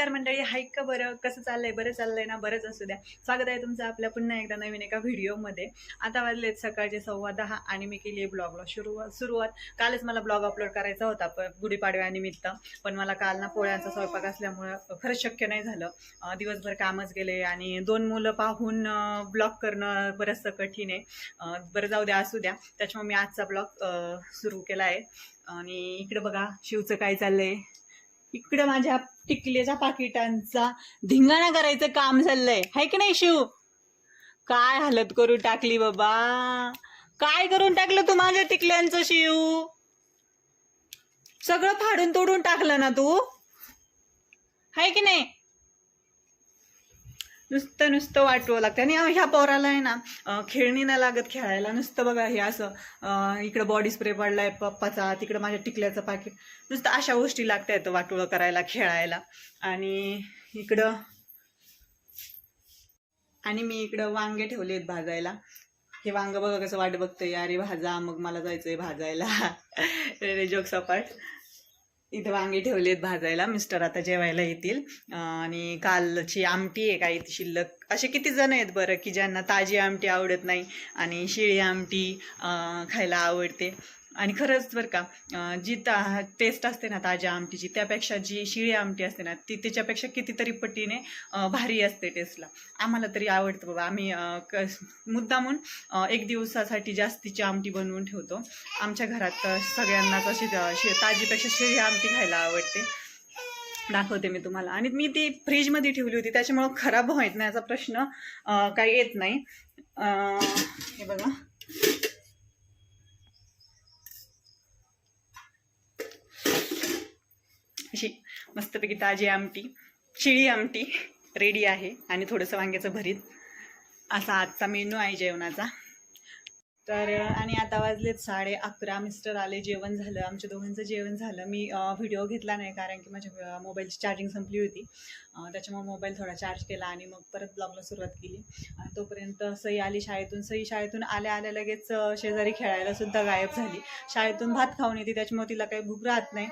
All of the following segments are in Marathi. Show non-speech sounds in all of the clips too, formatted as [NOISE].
नमस्कार मंडळी हाईक का बरं? कसं चाललंय? बरं चाललंय ना? बरंच असू द्या. स्वागत आहे तुमचं आपल्या पुन्हा एकदा नवीन एका व्हिडिओमध्ये. आता वाजलेत सकाळचे सव्वा दहा आणि मी केली आहे ब्लॉगला सुरुवात सुरुवात. कालच मला ब्लॉग अपलोड करायचा होता प गुढीपाडव्यानिमित्त. पण मला काल ना पोळ्यांचा स्वयंपाक असल्यामुळं खरंच शक्य नाही झालं. दिवसभर कामच गेले आणि दोन मुलं पाहून ब्लॉग करणं बरंचसं कठीण आहे. बरं जाऊ द्या असू द्या. त्याच्यामुळे मी आजचा ब्लॉग सुरू केला आहे. आणि इकडे बघा शिवचं काय चाललंय? इकडे माझ्या टिकलेच्या पाकिटांचा धिंगाणा करायचं काम चाललंय. हाय की नाही शिव? काय हालत करून टाकली बाबा? काय करून टाकलं तू माझ्या टिकल्यांचं शिव? सगळं फाडून तोडून टाकलं ना तू? हाय की नाही? नुसतं नुसतं वाटवं लागतं. आणि ह्या पोराला आहे ना खेळणी नाही लागत खेळायला. नुसतं बघा हे असं इकडं बॉडी स्प्रे पडलाय पप्पाचा तिकडं माझ्या टिकल्याचं पाकिट नुसतं अशा गोष्टी लागतायत वाटोळं करायला खेळायला. आणि इकडं आणि मी इकडं वांगे ठेवलेत भाजायला. हे वांग बघा कसं वाट बघतंय. अरे भाजा मग मला जायचंय भाजायला. रे जोक सपाट इथं वांगे ठेवलेत भाजायला. मिस्टर आता जेवायला येतील. आणि कालची आमटी आहे काही शिल्लक. असे किती जण आहेत बरं की ज्यांना ताजी आमटी आवडत नाही आणि शिळी आमटी खायला आवडते. आणि खरंच बरं का जी ता टेस्ट असते ना ताज्या आमटीची त्यापेक्षा जी शिळी आमटी असते ना ती त्याच्यापेक्षा कितीतरी पटीने भारी असते टेस्टला. आम्हाला तरी आवडतं बाबा. आम्ही क मुद्दामून एक दिवसासाठी जास्तीची आमटी बनवून ठेवतो. आमच्या घरात सगळ्यांनाच अशी शि ताजीपेक्षा शिळी आमटी खायला आवडते. दाखवते मी तुम्हाला. आणि मी ती फ्रीजमध्ये ठेवली होती. त्याच्यामुळं खराब व्हायत नाही याचा प्रश्न काही येत नाही. हे बघा. अशी मस्तपैकी ताजी आमटी शिळी आमटी रेडी आहे आणि थोडंसं वांग्याचं भरीत. असा आजचा मेनू आहे जेवणाचा. तर आणि आता वाजलेत साडे अकरा. मिस्टर आले जेवण झालं आमच्या दोघांचं जेवण झालं. मी व्हिडिओ घेतला नाही कारण की माझ्या मोबाईलची चार्जिंग संपली होती. त्याच्यामुळे मोबाईल थोडा चार्ज केला आणि मग परत ब्लॉगला सुरुवात केली. आणि तोपर्यंत सई आली शाळेतून. सई शाळेतून आल्या आल्या लगेच शेजारी खेळायला सुद्धा गायब झाली. शाळेतून भात खाऊन येते त्याच्यामुळे तिला काही भूक राहत नाही.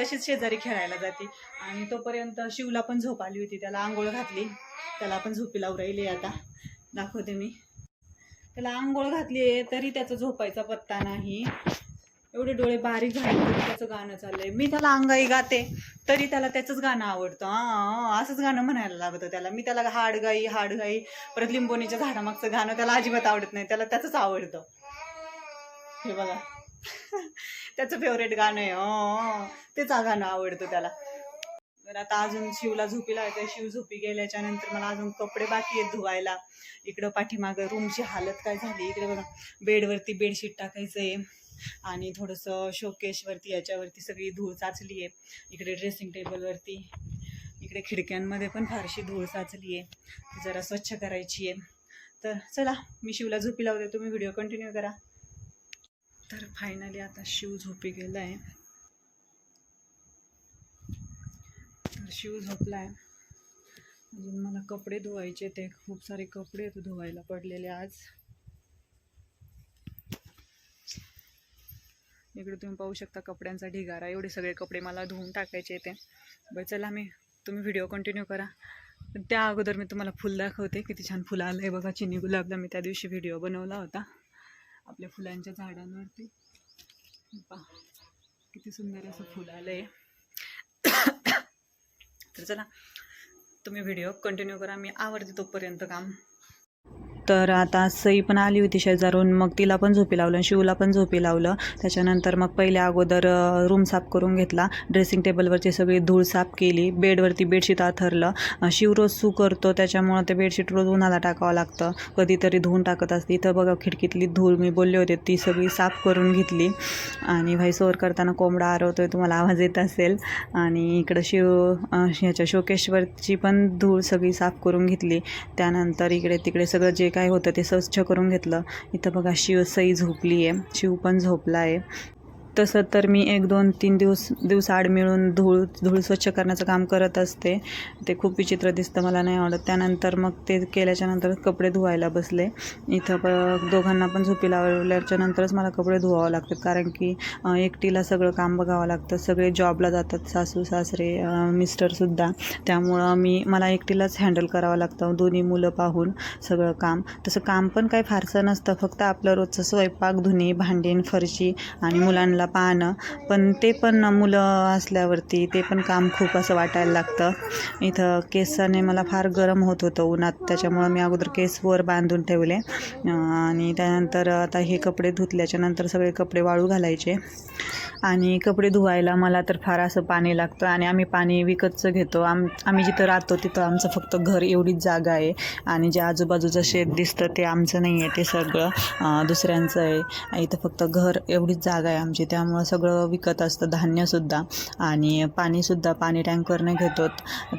तशीच शेजारी खेळायला जाते. आणि तोपर्यंत शिवला पण झोप आली होती. त्याला आंघोळ घातली. त्याला पण झोपी लावू राहिली आता. दाखवते मी. त्याला आंघोळ घातली आहे तरी त्याचा झोपायचा पत्ता नाही. एवढे डोळे बारीक झाले तरी त्याचं गाणं चाललंय. मी त्याला अंगाई गाते तरी त्याला त्याचंच गाणं आवडतं. असंच गाणं म्हणायला लागतं त्याला. मी त्याला हाडगाई हाडगाई परत लिंबोनीच्या झाडामागचं गाणं त्याला अजिबात आवडत नाही. त्याला त्याचंच आवडतं. हे बघा. [LAUGHS] त्याचं फेवरेट गाणं आहे. तेच हा गाणं आवडतं त्याला. तर आता अजून शिवला झोपी लावते शिव झोपी गेल्याच्यानंतर मला अजून कपडे बाकी आहेत धुवायला. इकडं पाठीमागं रूमची हालत काय झाली? इकडे बघा बेडवरती बेडशीट टाकायचं आहे आणि थोडंसं शोकेशवरती याच्यावरती सगळी धूळ साचली आहे इकडे ड्रेसिंग टेबलवरती इकडे खिडक्यांमध्ये पण फारशी धूळ साचली आहे जरा स्वच्छ करायची आहे तर चला मी शिवला झोपी लावते. तुम्ही व्हिडिओ कंटिन्यू करा. तर फायनली आता शिव झोपी गेला आहे शिव झोपला आहे अजून मला कपडे धुवायचे ते. खूप सारे कपडे आहेत धुवायला पडलेले आज. इकडे तुम्ही पाहू शकता कपड्यांचा ढिगारा. एवढे सगळे कपडे मला धुवून टाकायचे ते बरं चला मी तुम्ही व्हिडिओ कंटिन्यू करा. पण त्या अगोदर मी तुम्हाला फुल दाखवते. किती छान फुलं आलं आहे बघा. चिनी गुलाबला मी त्या दिवशी व्हिडिओ बनवला होता. आपल्या फुलांच्या झाडांवरती. पहा किती सुंदर असं फुल आलं आहे तर चला तुम्ही व्हिडिओ कंटिन्यू करा. मी आवडते तोपर्यंत काम. तर आता सई पण आली होती शेजारून. मग तिला पण झोपी लावलं शिवला पण झोपी लावलं. त्याच्यानंतर मग पहिल्या अगोदर रूम साफ करून घेतला. ड्रेसिंग टेबलवरची सगळी धूळ साफ केली. बेडवरती बेडशीट आथरलं. शिव रोज सू करतो. त्याच्यामुळं ते बेडशीट रोज उन्हाला टाकावं लागतं. कधीतरी धुवून टाकत असते. इथं बघा खिडकीतली धूळ मी बोलले होते. ती सगळी साफ करून घेतली. आणि भाई सोर करताना कोंबडा आरवतोय. तुम्हाला आवाज येत असेल. आणि इकडं शिव ह्याच्या शोकेशवरची पण धूळ सगळी साफ करून घेतली. त्यानंतर इकडे तिकडे सगळं जे काय होतं ते स्वच्छ करून घेतलं. इथं बघा शिव सई झोपली आहे शिव पण झोपला आहे तसं तर मी एक दोन तीन दिवस दिवसाआड मिळून धूळ धूळ स्वच्छ करण्याचं काम करत असते. ते खूप विचित्र दिसतं मला नाही आवडत. त्यानंतर मग ते केल्याच्यानंतर कपडे धुवायला बसले. इथं प दोघांना पण झोपी लावल्याच्या नंतरच मला कपडे धुवावं लागतात. कारण की एकटीला सगळं काम बघावं लागतं. सगळे जॉबला जातात. सासू सासरे मिस्टरसुद्धा त्यामुळं मी मला एकटीलाच हँडल करावं लागतं. दोन्ही मुलं पाहून सगळं काम. तसं काम पण काही फारसं नसतं. फक्त आपलं रोजचं स्वयंपाक धुणे भांडीन फरशी आणि मुलांना पाहणं. पण ते पण मुलं असल्यावरती ते पण काम खूप असं वाटायला लागतं. इथं केसाने मला फार गरम होत होतं उन्हात. त्याच्यामुळं मी अगोदर केस वर बांधून ठेवले. आणि त्यानंतर आता हे कपडे धुतल्याच्यानंतर सगळे कपडे वाळू घालायचे. आणि कपडे धुवायला मला तर फार असं पाणी लागतं. आणि आम्ही पाणी विकतचं घेतो. आम आम्ही जिथं राहतो तिथं आमचं फक्त घर एवढीच जागा आहे. आणि जे आजूबाजूचं शेत दिसतं ते आमचं नाही आहे ते सगळं दुसऱ्यांचं आहे. इथं फक्त घर एवढीच जागा आहे आमची. त्यामुळं सगळं विकत असतं धान्यसुद्धा. आणि पाणीसुद्धा पाणी टँकरने घेतो.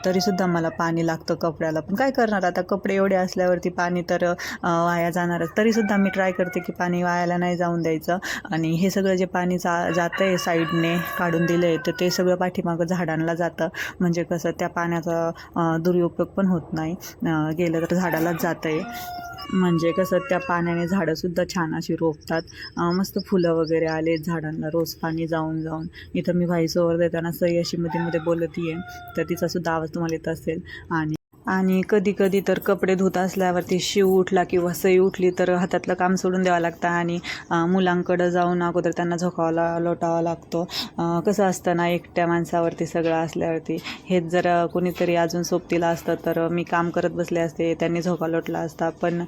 तरीसुद्धा मला पाणी लागतं कपड्याला. पण काय करणार आता? कपडे एवढे असल्यावरती पाणी तर वाया जाणारच. तरीसुद्धा मी ट्राय करते की पाणी वायाला नाही जाऊन द्यायचं. आणि हे सगळं जे पाणी जा जातं आहे साईडने काढून दिलं आहे तर ते सगळं पाठीमागं झाडांना जातं. म्हणजे कसं त्या पाण्याचा दुरुपयोग पण होत नाही. गेलं तर झाडालाच जातं आहे म्हणजे कसं त्या पाण्याने झाडंसुद्धा छान अशी रोपतात. मस्त फुलं वगैरे आले झाडांना रोज पाणी जाऊन जाऊन. इथं मी व्हाईसोवर देताना सई अशी मध्ये मध्ये बोलत आहे तर तिचासुद्धा आवाज तुम्हाला येत असेल. आणि आणि कधी कधी तर कपडे धुत असल्यावरती शिव उठला किंवा सई उठली तर हातातलं काम सोडून द्यावं लागतं आणि मुलांकडं जाऊन अगोदर त्यांना झोकावला लोटावा लागतो. कसं असतं ना एकट्या माणसावरती सगळं असल्यावरती. हेच जर कोणीतरी अजून सोबतीला असतं तर मी काम करत बसले असते त्यांनी झोका लोटला असता. पण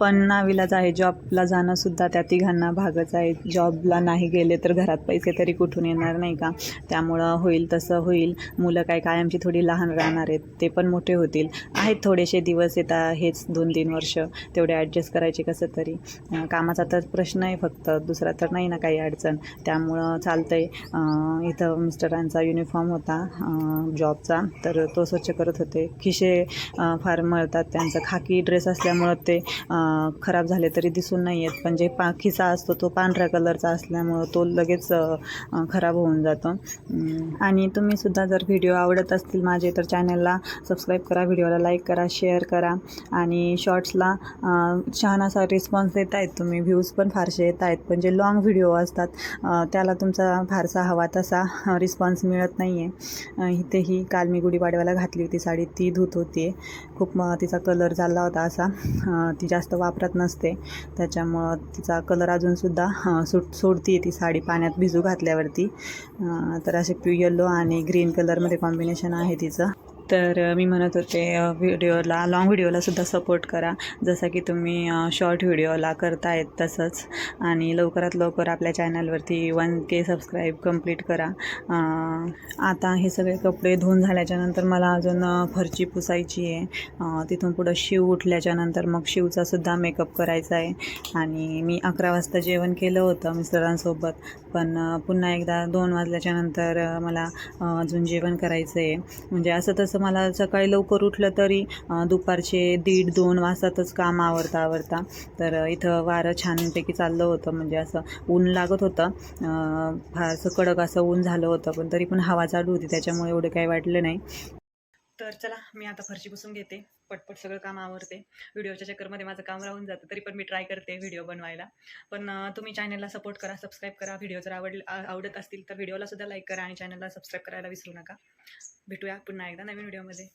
पण नावीलाच आहे. जॉबला जाणंसुद्धा त्या तिघांना भागच आहे. जॉबला नाही गेले तर घरात पैसे तरी कुठून येणार नाही का? त्यामुळं होईल तसं होईल. मुलं काय कायमची थोडी लहान राहणार आहेत ते पण मोठे होतील. आहेत थोडेसे दिवस येतात हेच दोन तीन वर्ष. तेवढे ॲडजस्ट करायचे कसं तरी. कामाचा तर प्रश्न आहे फक्त. दुसरा तर नाही ना काही अडचण. त्यामुळं चालतं आहे इथं मिस्टरांचा युनिफॉर्म होता जॉबचा. तर तो स्वच्छ करत होते. खिशे फार मळतात. त्यांचं खाकी ड्रेस असल्यामुळं ते खराब झाले तरी दिसून नाही येत. पण जे पा खिसा असतो तो पांढऱ्या कलरचा असल्यामुळं तो लगेच खराब होऊन जातो. आणि तुम्हीसुद्धा जर व्हिडिओ आवडत असतील माझे तर चॅनलला सबस्क्राईब करा व्हिडिओला लाईक करा शेअर करा. आणि शॉर्ट्सला छान असा रिस्पॉन्स देत आहेत तुम्ही. व्ह्यूज पण फारसे येत आहेत. पण जे लॉंग व्हिडिओ असतात त्याला तुमचा फारसा हवा तसा रिस्पॉन्स मिळत नाही आहे इथेही काल मी गुढीपाडव्याला घातली होती साडी. ती धुत होती खूप तिचा कलर चालला होता असा. ती जास्त वापरत नसते. त्याच्यामुळं तिचा कलर अजूनसुद्धा सुट सोडती ती साडी पाण्यात भिजू घातल्यावरती. तर असे येल्लो आणि ग्रीन कलरमध्ये कॉम्बिनेशन आहे तिचं. तर मी म्हणत होते व्हिडिओला लॉंग व्हिडिओला सुद्धा सपोर्ट करा. जसं की तुम्ही शॉर्ट व्हिडिओला करतायत तसंच. आणि लवकरात लवकर आपल्या चॅनलवरती वन के सबस्क्राईब कंप्लीट करा. आता हे सगळे कपडे धुवून झाल्याच्यानंतर मला अजून फरची पुसायची आहे. तिथून पुढं शिव उठल्याच्यानंतर मग शिवचासुद्धा मेकअप करायचा आहे. आणि मी अकरा वाजता जेवण केलं होतं मिस्टरांसोबत. पण पुन्हा एकदा दोन वाजल्याच्यानंतर मला अजून जेवण करायचं आहे म्हणजे असं तसं मला सकाळी लवकर उठलं तरी दुपारचे दीड दोन वाजतातच काम आवरता आवरता. तर इथं वारं छानपैकी चाललं होतं. म्हणजे असं ऊन लागत होतं. फारसं कडक असं ऊन झालं होतं पण तरी पण हवा चालू होती. त्याच्यामुळे एवढं काही वाटलं नाही. तर चला मी आता फरशी पुसून घेते. पटपट सगळं काम आवरते. व्हिडिओच्या चक्करमध्ये माझं काम राहून जातं. तरी पण मी ट्राय करते व्हिडिओ बनवायला. पण तुम्ही चॅनलला सपोर्ट करा सबस्क्राईब करा. व्हिडिओ जर आवड आवडत असतील तर व्हिडिओला सुद्धा लाईक करा आणि चॅनलला सबस्क्राईब करायला विसरू नका. भेटूया पुन्हा एकदा नवीन व्हिडिओमध्ये.